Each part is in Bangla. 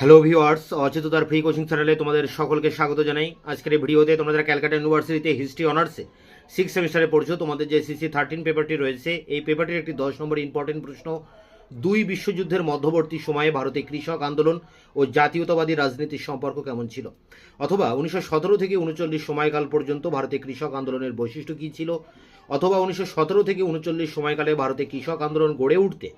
হ্যালো ভিওয়ার্স অচেততার ফ্রি কোচিং চ্যানেলে তোমাদের সকলকে স্বাগত জানাই। আজকের এই ভিডিওতে তোমাদের ক্যালকাটা ইউনিভার্সিটিতে হিস্ট্রি অনার্সে সিক্স সেমিস্টারে পড়ছো, তোমাদের যে সিসি থার্টিন পেপারটি রয়েছে, এই পেপারটির একটি দশ নম্বর ইম্পর্টেন্ট প্রশ্ন দুই বিশ্বযুদ্ধের মধ্যবর্তী সময়ে ভারতে কৃষক আন্দোলন ও জাতীয়তাবাদী রাজনীতির সম্পর্ক কেমন ছিল? অথবা উনিশশো সতেরো থেকে উনচল্লিশ সময়কাল পর্যন্ত ভারতে কৃষক আন্দোলনের বৈশিষ্ট্য কী ছিল? অথবা উনিশশো সতেরো থেকে উনচল্লিশ সময়কালে ভারতে কৃষক আন্দোলন গড়ে উঠতে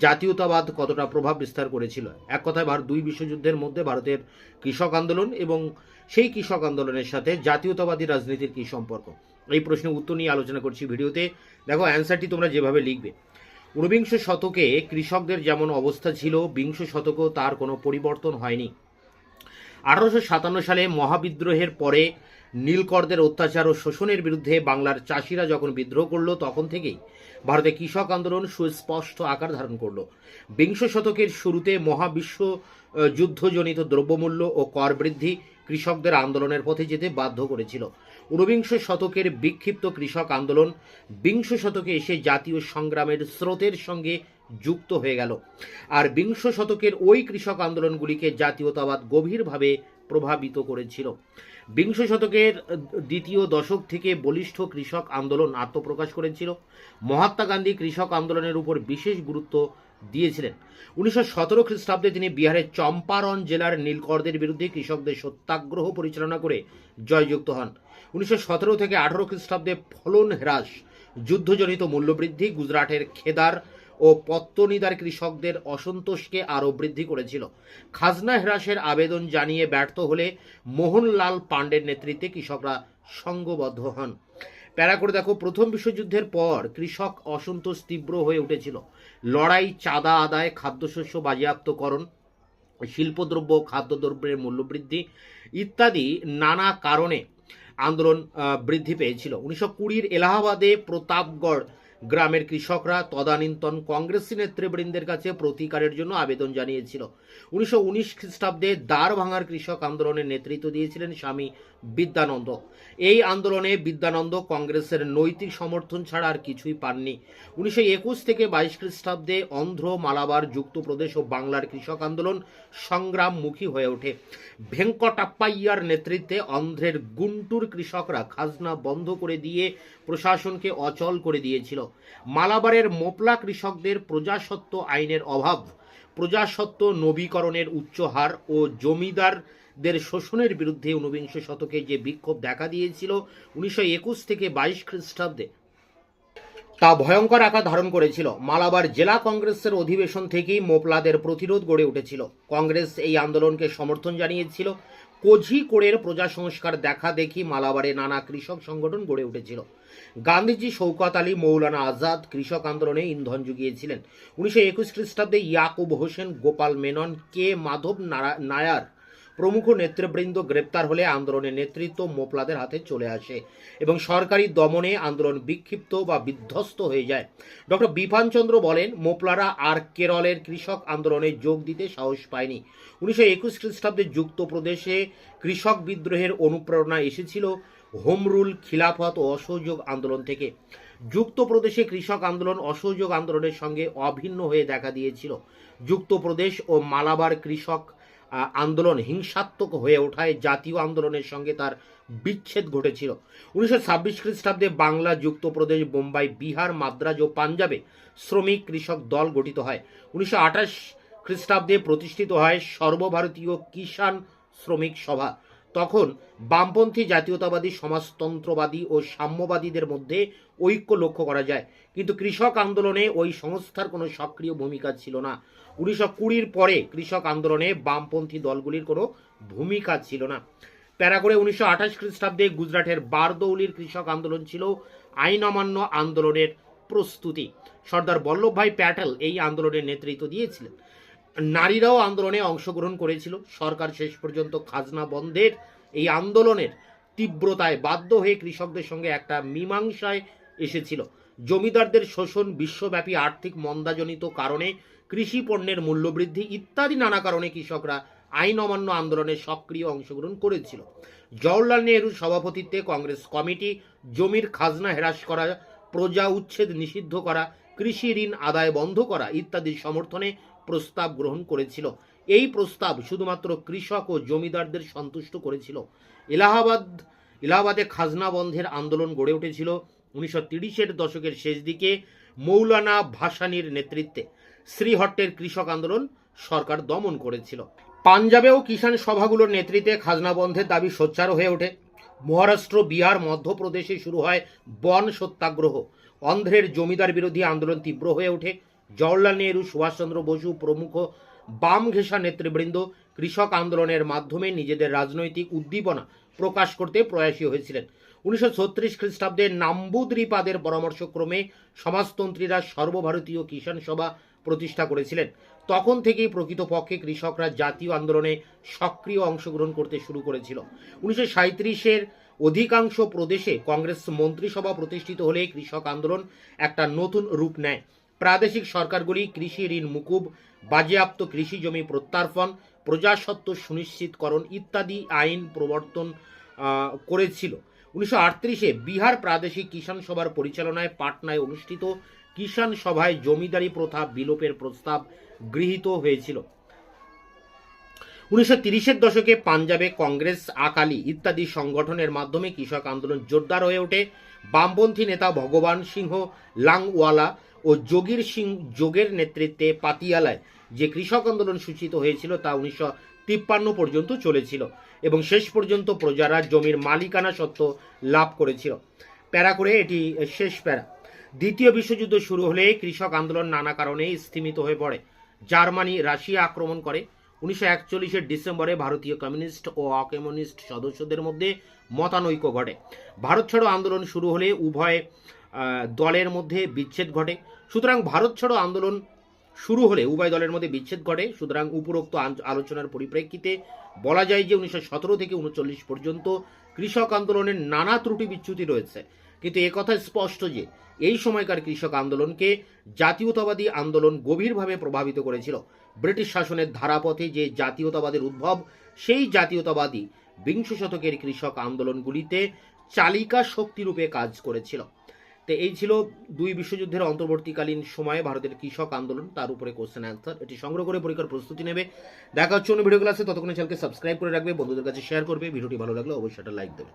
জাতীয়তাবাদ কতটা প্রভাব বিস্তার করেছিল? এক কথায় ভারত দুই বিশ্বযুদ্ধের মধ্যে ভারতের কৃষক আন্দোলন এবং সেই কৃষক আন্দোলনের সাথে জাতীয়তাবাদী রাজনীতির কী সম্পর্ক? এই প্রশ্নের উত্তর নিয়ে আলোচনা করছি ভিডিওতে। দেখো অ্যান্সারটি তোমরা যেভাবে লিখবে। ঊনবিংশ শতকে কৃষকদের যেমন অবস্থা ছিল, বিংশ শতকেও তার কোনো পরিবর্তন হয়নি। আঠারোশো সাতান্ন সালে মহাবিদ্রোহের পরে নীলকরদের অত্যাচার ও শোষণের বিরুদ্ধে বাংলার চাষিরা যখন বিদ্রোহ করল, তখন থেকেই ভারতে কৃষক আন্দোলন সুস্পষ্ট আকার ধারণ করল। বিংশ শতকের শুরুতে মহাবিশ্ব যুদ্ধজনিত দ্রব্যমূল্য ও কর বৃদ্ধি কৃষকদের আন্দোলনের পথে যেতে বাধ্য করেছিল। ঊনবিংশ শতকের বিক্ষিপ্ত কৃষক আন্দোলন বিংশ শতকে এসে জাতীয় সংগ্রামের স্রোতের সঙ্গে যুক্ত হয়ে গেল। আর বিংশ শতকের ওই কৃষক আন্দোলনগুলিকে জাতীয়তাবাদ গভীরভাবে প্রভাবিত করেছিল। বিংশ শতকের দ্বিতীয় দশক থেকে বলিষ্ঠ কৃষক আন্দোলন আত্মপ্রকাশ করেছিল। মহাত্মা গান্ধী কৃষক আন্দোলনের উপর বিশেষ গুরুত্ব দিয়েছিলেন। উনিশশো সতেরো খ্রিস্টাব্দে তিনি বিহারের চম্পারণ জেলার নীলকরদের বিরুদ্ধে কৃষকদের সত্যাগ্রহ পরিচালনা করে জয়যুক্ত হন। উনিশশো সতেরো থেকে আঠারো খ্রিস্টাব্দে ফলন হ্রাস, যুদ্ধজনিত মূল্যবৃদ্ধি, গুজরাটের খেদার ও পত্তনিদার কৃষকদের অসন্তোষকে আরও বৃদ্ধি করেছিল। খাজনা হ্রাসের আবেদন জানিয়ে ব্যর্থ হলে মোহনলাল পাণ্ডের নেতৃত্বে কৃষকরা সংঘবদ্ধ হন। প্যারা করে দেখো, প্রথম বিশ্বযুদ্ধের পর কৃষক অসন্তোষ তীব্র হয়ে উঠেছিল। লড়াই, চাঁদা আদায়, খাদ্যশস্য বাজেয়াপ্তকরণ, শিল্পদ্রব্য খাদ্যদ্রব্যের মূল্যবৃদ্ধি ইত্যাদি নানা কারণে আন্দোলন বৃদ্ধি পেয়েছিল। উনিশশো কুড়ির এলাহাবাদে প্রতাপগড় গ্রামের কৃষকরা তদানীন্তন কংগ্রেসি নেতৃবৃন্দের কাছে প্রতিকারের জন্য আবেদন জানিয়েছিল। উনিশশো উনিশ খ্রিস্টাব্দে দ্বার ভাঙার কৃষক আন্দোলনের নেতৃত্ব দিয়েছিলেন স্বামী বিদ্যানন্দ। এই আন্দোলনে বিদ্যানন্দ কংগ্রেসের নৈতিক সমর্থন ছাড়া আর কিছুই পাননি। উনিশশো একুশ থেকে বাইশ খ্রিস্টাব্দে অন্ধ্র, মালাবার, যুক্তপ্রদেশ ও বাংলার কৃষক আন্দোলন সংগ্রামমুখী হয়ে ওঠে। ভেঙ্কটাপ্পাইয়ার নেতৃত্বে অন্ধ্রের গুন্টুর কৃষকরা খাজনা বন্ধ করে দিয়ে প্রশাসনকে অচল করে দিয়েছিল। মালাবারের মোপলা কৃষকদের প্রজাসত্ব আইনের অভাব প্রজাসত্ব নবীকরণের উচ্চ হার ও জমিদারদের শোষণের বিরুদ্ধে ঊনবিংশ শতকে যে বিক্ষোভ দেখা দিয়েছিল উনিশশো একুশ থেকে বাইশ খ্রিস্টাব্দে, তা ভয়ঙ্কর আকার ধারণ করেছিল। মালাবার জেলা কংগ্রেসের অধিবেশন থেকেই মোপলাদের প্রতিরোধ গড়ে উঠেছিল। কংগ্রেস এই আন্দোলনকে সমর্থন জানিয়েছিল। কোঝিকোড়ের প্রজা সংস্কার দেখা দেখি মালাবারে নানা কৃষক সংগঠন গড়ে উঠেছিল। গান্ধীজি শৌকত আলী, মৌলানা আজাদ কৃষক আন্দোলনে ইন্ধন জুগিয়েছিলেন। উনিশশো একুশ খ্রিস্টাব্দে ইয়াকুব হোসেন, গোপাল মেনন, কে মাধব নায়ার প্রমুখ নেতৃবৃন্দ গ্রেপ্তার হলে আন্দোলনের নেতৃত্ব মোপলাদের হাতে চলে আসে এবং সরকারি দমনে আন্দোলন বিক্ষিপ্ত বা বিধ্বস্ত হয়ে যায়। ডক্টর বিপানচন্দ্র বলেন, মোপলারা আর কেরলের কৃষক আন্দোলনে যোগ দিতে সাহস পায়নি। উনিশশো একুশ খ্রিস্টাব্দে যুক্ত প্রদেশে কৃষক বিদ্রোহের অনুপ্রেরণা এসেছিল হোমরুল খিলাফত ও অসহযোগ আন্দোলন থেকে। যুক্ত প্রদেশে কৃষক আন্দোলন অসহযোগ আন্দোলনের সঙ্গে অভিন্ন হয়ে দেখা দিয়েছিল। যুক্তপ্রদেশ ও মালাবার কৃষক আন্দোলন হিংসাত্মক হয়ে ওঠায় জাতীয় আন্দোলনের সঙ্গে তার বিচ্ছেদ ঘটেছিল। উনিশশো ছাব্বিশ খ্রিস্টাব্দে বাংলা যুক্তপ্রদেশ, বোম্বাই, বিহার, মাদ্রাজ ও পাঞ্জাবে শ্রমিক কৃষক দল গঠিত হয়। উনিশশো আঠাশ খ্রিস্টাব্দে প্রতিষ্ঠিত হয় সর্বভারতীয় কিষাণ শ্রমিক সভা। তখন বামপন্থী জাতীয়তাবাদী, সমাজতন্ত্রবাদী ও সাম্যবাদীদের মধ্যে ঐক্য লক্ষ্য করা যায়। কিন্তু কৃষক আন্দোলনে ওই সংস্থার কোনো সক্রিয় ভূমিকা ছিল না। উনিশশো কুড়ির পরে কৃষক আন্দোলনে বামপন্থী দলগুলির কোনো ভূমিকা ছিল না। প্যারা করে উনিশশো আঠাশ খ্রিস্টাব্দে গুজরাটের বারদৌলির কৃষক আন্দোলন ছিল আইন অমান্য আন্দোলনের প্রস্তুতি। সর্দার বল্লভভাই প্যাটেল এই আন্দোলনের নেতৃত্ব দিয়েছিলেন। নারীরাও আন্দোলনে অংশগ্রহণ করেছিল। সরকার শেষ পর্যন্ত খাজনা বন্ধের এই আন্দোলনের তীব্রতায় বাধ্য হয়ে কৃষকদের সঙ্গে একটা মীমাংসায় এসেছিল। জমিদারদের শোষণ, বিশ্বব্যাপী আর্থিক মন্দাজনিত কারণে কৃষি পণ্যের মূল্যবৃদ্ধি ইত্যাদি নানা কারণে কৃষকরা আইন অমান্য আন্দোলনে সক্রিয় অংশগ্রহণ করেছিল। জওহরলাল নেহরুর সভাপতিত্বে কংগ্রেস কমিটি জমির খাজনা হ্রাস করা, প্রজা উচ্ছেদ নিষিদ্ধ করা, কৃষি ঋণ আদায় বন্ধ করা ইত্যাদির সমর্থনে প্রস্তাব গ্রহণ করেছিল। এই প্রস্তাব শুধুমাত্র কৃষক ও জমিদারদের সন্তুষ্ট করেছিল। এলাহাবাদ, এলাহাবাদে খাজনা বন্ধের আন্দোলন গড়ে উঠেছিল উনিশশো তিরিশের দশকের শেষ দিকে মৌলানা ভাসানির নেতৃত্বে। শ্রীহট্টের কৃষক আন্দোলন সরকার দমন করেছিল। পাঞ্জাবেও কিষাণ সভাগুলোর নেতৃত্বে খাজনা বন্ধের দাবি সোচ্চার হয়ে ওঠে। মহারাষ্ট্র, বিহার, মধ্যপ্রদেশে শুরু হয় বন সত্যাগ্রহ। অন্ধ্রের জমিদার বিরোধী আন্দোলন তীব্র হয়ে ওঠে। জওহরলাল নেহরু, সুভাষচন্দ্র বসু, প্রমুখ বাম ঘেঁষা নেতৃবৃন্দ কৃষক আন্দোলনের মাধ্যমে নিজেদের রাজনৈতিক উদ্দীপনা প্রকাশ করতে প্রয়াসী হয়েছিলেন। উনিশশো ছত্রিশ খ্রিস্টাব্দে নাম্বুদ্রিপাদের পরামর্শক্রমে সমাজতন্ত্রীরা সর্বভারতীয় কিষাণ সভা প্রতিষ্ঠা করেছিলেন। তখন থেকেই প্রকৃতপক্ষে কৃষকরা জাতীয় আন্দোলনে সক্রিয় অংশগ্রহণ করতে শুরু করেছিল। উনিশশো সাঁত্রিশের অধিকাংশ প্রদেশে কংগ্রেস মন্ত্রিসভা প্রতিষ্ঠিত হলে কৃষক আন্দোলন একটা নতুন রূপ নেয়। প্রাদেশিক সরকারগুলি কৃষি ঋণ, মুকুব, বাজেয়াপ্ত কৃষি জমি প্রত্যার্পণ প্রজাসত্ব সুনিশ্চিতকরণ ইত্যাদি আইন প্রবর্তন করেছিল। উনিশশো আটত্রিশে বিহার প্রাদেশিক কিষাণ সভার পরিচালনায় পাটনায় অনুষ্ঠিত কিষাণ সভায় জমিদারি প্রথা বিলোপের প্রস্তাব গৃহীত হয়েছিল। উনিশশো তিরিশের দশকে পাঞ্জাবে কংগ্রেস, আকালি ইত্যাদি সংগঠনের মাধ্যমে কৃষক আন্দোলন জোরদার হয়ে ওঠে। বামপন্থী নেতা ভগবান সিংহ, লাংওয়ালা ও যোগীর সিং যোগের নেতৃত্বে পাতিয়ালায় যে কৃষক আন্দোলন সূচিত হয়েছিল তা উনিশশো তিপ্পান্ন পর্যন্ত চলেছিল এবং শেষ পর্যন্ত প্রজারা জমির মালিকানা সত্ত্ব লাভ করেছিল। প্যারা করে এটি শেষ প্যারা। দ্বিতীয় বিশ্বযুদ্ধ শুরু হলে কৃষক আন্দোলন নানা কারণে স্থিমিত হয়ে পড়ে। জার্মানি রাশিয়া আক্রমণ করে। উনিশশো একচল্লিশের ডিসেম্বরে ভারতীয় কমিউনিস্ট ও অকমিউনিস্ট সদস্যদের মধ্যে মতানৈক্য ঘটে। ভারত ছাড়ো আন্দোলন শুরু হলে উভয় দলের মধ্যে বিচ্ছেদ ঘটে। সুতরাং ভারত ছাড়ো আন্দোলন শুরু হলে উভয় দলের মধ্যে বিচ্ছেদ ঘটে। সুতরাং উপরোক্ত আলোচনার পরিপ্রেক্ষিতে বলা যায় যে উনিশশো সতেরো থেকে উনচল্লিশ পর্যন্ত কৃষক আন্দোলনের নানা ত্রুটি বিচ্যুতি রয়েছে। কিন্তু একথা স্পষ্ট যে এই সময়কার কৃষক আন্দোলনকে জাতীয়তাবাদী আন্দোলন গভীরভাবে প্রভাবিত করেছিল। ব্রিটিশ শাসনের ধারাপথে যে জাতীয়তাবাদের উদ্ভব, সেই জাতীয়তাবাদী বিংশ শতকের কৃষক আন্দোলনগুলিতে চালিকা শক্তিরূপে কাজ করেছিল। তো এই ছিল দুই বিশ্বযুদ্ধের অন্তর্বর্তীকালীন সময়ে ভারতের কৃষক আন্দোলন। তার উপরে কোশ্চেন অ্যান্সার এটি সংগ্রহ করে পরীক্ষার প্রস্তুতি নেবে। দেখা হচ্ছে অন্য ভিডিও ক্লাসে ততক্ষণে চ্যানেলকে সাবস্ক্রাইব করে রাখবে। বন্ধুদের কাছে শেয়ার করবে। ভিডিওটি ভালো লাগলে অবশ্যই একটা লাইক দেবে।